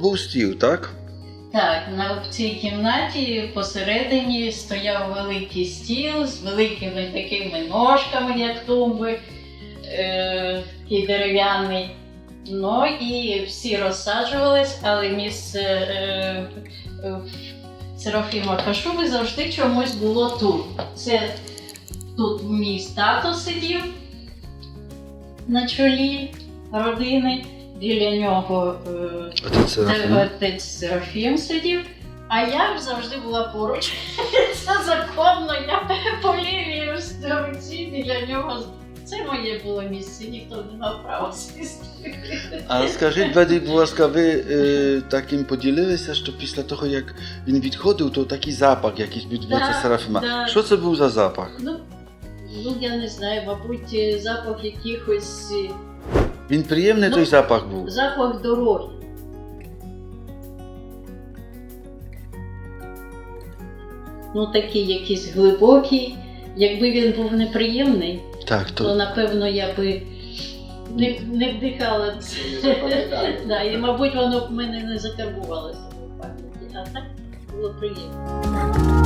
був стіл, так? Так, на цій кімнаті посередині стояв великий стіл з великими такими ножками, як тумби, е, такий дерев'яний. Ну і всі розсаджувались, але місце е, е, Серафіма Кашуби завжди чомусь було тут. Це тут мій тато сидів на чолі родини, біля нього. Е, Отець де Серафим. отець Серафім сидів, а я завжди була поруч. Це законно, я по лівій руці біля нього. Це моє було місце, ніхто не мав права сісти. А скажіть, Ведик, будь ласка, ви е, таким поділилися, що після того, як він відходив, то такий запах якийсь від Да, отця Серафима. да. Що це був за запах? Ну, ну я не знаю, мабуть, е, запах якихось е, Він приємний Ну, той запах був. запах дороги. Ну, такий якийсь глибокий. Якби він був неприємний, Так, то то напевно я би не, не вдихала це. да, і, мабуть, воно б в мене не закарбувалося в пам'яті. А так було приємно.